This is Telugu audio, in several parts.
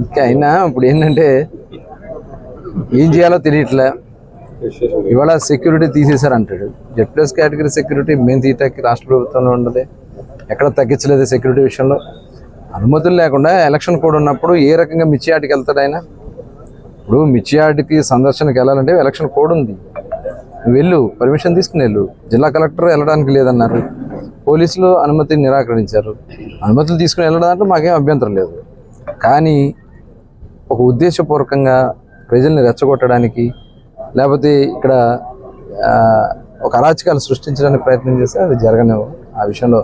ఇంకా అయినా ఇప్పుడు ఏంటంటే ఏం చేయాలో తెలియట్లే. ఇవాళ సెక్యూరిటీ తీసేశారు అంటాడు జెడ్ ప్లస్ కేటగిరీ సెక్యూరిటీ మేము తీయటానికి రాష్ట్ర ప్రభుత్వంలో ఉండదు ఎక్కడ తగ్గించలేదు సెక్యూరిటీ విషయంలో. అనుమతులు లేకుండా ఎలక్షన్ కోడ్ ఉన్నప్పుడు ఏ రకంగా మిర్చి వెళ్తాడు ఆయన? ఇప్పుడు మిర్చి ఆటికి సందర్శనకి వెళ్ళాలంటే ఎలక్షన్ కోడ్ ఉంది. వెళ్ళు పర్మిషన్ తీసుకుని వెళ్ళు. జిల్లా కలెక్టర్ వెళ్ళడానికి లేదన్నారు. పోలీసులు అనుమతిని నిరాకరించారు. అనుమతులు తీసుకుని వెళ్ళడానికి మాకేం అభ్యంతరం లేదు. కానీ ఒక ఉద్దేశపూర్వకంగా ప్రజల్ని రెచ్చగొట్టడానికి లేకపోతే ఇక్కడ ఒక అరాచకాలు సృష్టించడానికి ప్రయత్నం చేస్తే అది జరగనివ్వం ఆ విషయంలో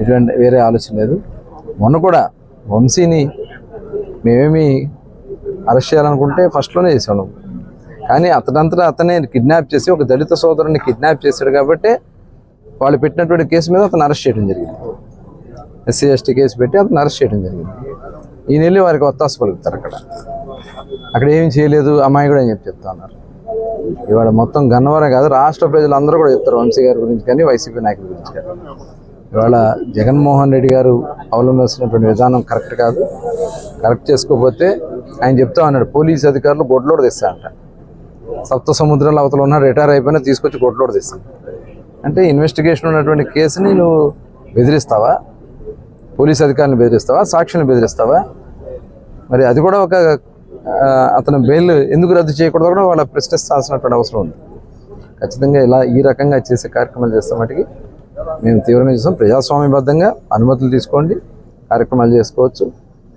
ఎటువంటి వేరే ఆలోచన లేదు. మొన్న కూడా వంశీని మేమేమి అరెస్ట్ చేయాలనుకుంటే ఫస్ట్లోనే చేసాను కానీ అతనంతా అతనే కిడ్నాప్ చేసి ఒక దళిత సోదరుని కిడ్నాప్ చేశాడు కాబట్టి వాళ్ళు పెట్టినటువంటి కేసు మీద అతను అరెస్ట్ చేయడం జరిగింది. ఎస్సీ ఎస్టీ కేసు పెట్టి అతను అరెస్ట్ చేయడం జరిగింది. ఈయన వెళ్ళి వారికి ఒత్తాస పలుకుతారు అక్కడ. అక్కడ ఏమి చేయలేదు అమ్మాయి కూడా అని చెప్పి చెప్తా ఉన్నారు. ఇవాళ మొత్తం గన్నవరం కాదు రాష్ట్ర ప్రజలందరూ కూడా చెప్తారు వంశీ గారి గురించి కానీ వైసీపీ నాయకుల గురించి కానీ. ఇవాళ జగన్మోహన్ రెడ్డి గారు అవలంబిస్తున్నటువంటి విధానం కరెక్ట్ కాదు. కరెక్ట్ చేసుకోకపోతే ఆయన చెప్తా ఉన్నాడు పోలీస్ అధికారులు గొడ్లోడు తెస్తారంట. సప్త సముద్రాల అవతల ఉన్న రిటైర్ అయిపోయినా తీసుకొచ్చి గొడ్లోడు తెస్తాను అంటే ఇన్వెస్టిగేషన్ ఉన్నటువంటి కేసుని నువ్వు బెదిరిస్తావా? పోలీస్ అధికారులను బెదిరిస్తావా? సాక్షులను బెదిరిస్తావా? మరి అది కూడా ఒక అతను బెయిల్ ఎందుకు రద్దు చేయకూడదు కూడా వాళ్ళ ప్రశ్నిస్తాల్సినటువంటి అవసరం ఉంది. ఖచ్చితంగా ఇలా ఈ రకంగా చేసే కార్యక్రమాలు చేస్తే మటుకి మేము తీవ్రంగా చూస్తాం. ప్రజాస్వామ్యబద్ధంగా అనుమతులు తీసుకోండి. కార్యక్రమాలు చేసుకోవచ్చు.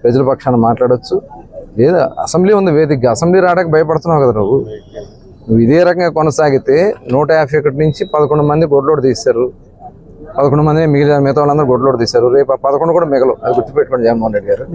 ప్రజల పక్షాన మాట్లాడవచ్చు లేదా అసెంబ్లీ ఉంది వేదికగా. అసెంబ్లీ రావడానికి భయపడుతున్నావు కదా నువ్వు. నువ్వు ఇదే రకంగా కొనసాగితే నూట యాభై ఒకటి నుంచి పదకొండు మంది గొడ్లోడు తీశారు. పదకొండు మంది మిగిలిన మిగతా వాళ్ళందరూ గొడ్లోడు తీశారు. రేపు పదకొండు కూడా మిగలవు. అది గుర్తుపెట్టుకోండి జగన్మోహన్ రెడ్డి గారు.